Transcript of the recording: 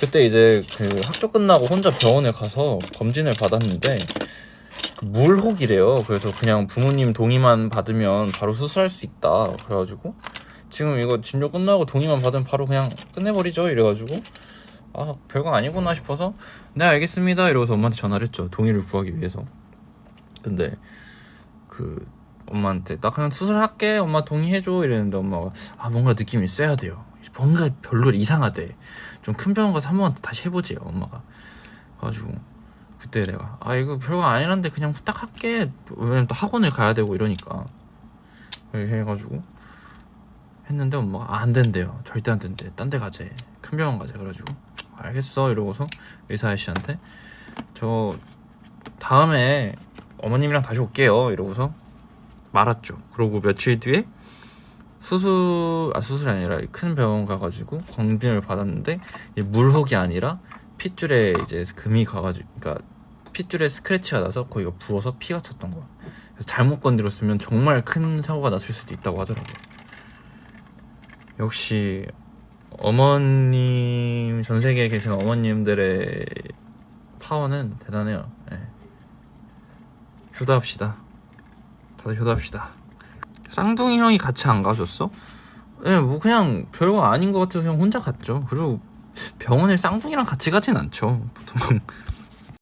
그때 이제 그 학교 끝나고 혼자 병원에 가서 검진을 받았는데 그 물혹이래요. 그래서 그냥 부모님 동의만 받으면 바로 수술할 수 있다. 그래가지고 지금 이거 진료 끝나고 동의만 받으면 바로 그냥 끝내버리죠. 이래가지고 아 별거 아니구나 싶어서 네 알겠습니다. 이러고서 엄마한테 전화를 했죠. 동의를 구하기 위해서. 근데 그 엄마한테 나 그냥 수술할게 엄마 동의해줘 이랬는데 엄마가 아 뭔가 느낌이 세야 돼요 뭔가 별로 이상하대. 좀 큰 병원 가서 한 번 다시 해보지 엄마가. 그래가지고 그때 내가 아 이거 별거 아니란데 그냥 후딱 할게. 왜냐면 또 학원을 가야 되고 이러니까. 해가지고 했는데 엄마가 아, 안 된대요. 절대 안 된대. 딴 데 가재. 큰 병원 가재. 그래가지고 알겠어. 이러고서 의사 아저씨한테 저 다음에 어머님이랑 다시 올게요. 이러고서 말았죠. 그러고 며칠 뒤에 수술 아 수술이 아니라 큰 병원 가가지고 검진을 받았는데 이 물혹이 아니라 핏줄에 이제 금이 가가지고 그러니까 핏줄에 스크래치가 나서 거기가 부어서 피가 찼던 거야. 그래서 잘못 건드렸으면 정말 큰 사고가 났을 수도 있다고 하더라고요. 역시 어머님 전 세계에 계신 어머님들의 파워는 대단해요. 예. 효도합시다. 다들 효도합시다 쌍둥이 형이 같이 안 가셨어? 예, 뭐 그냥 별거 아닌 것 같아서 그냥 혼자 갔죠. 그리고 병원에 쌍둥이랑 같이 가진 않죠. 보통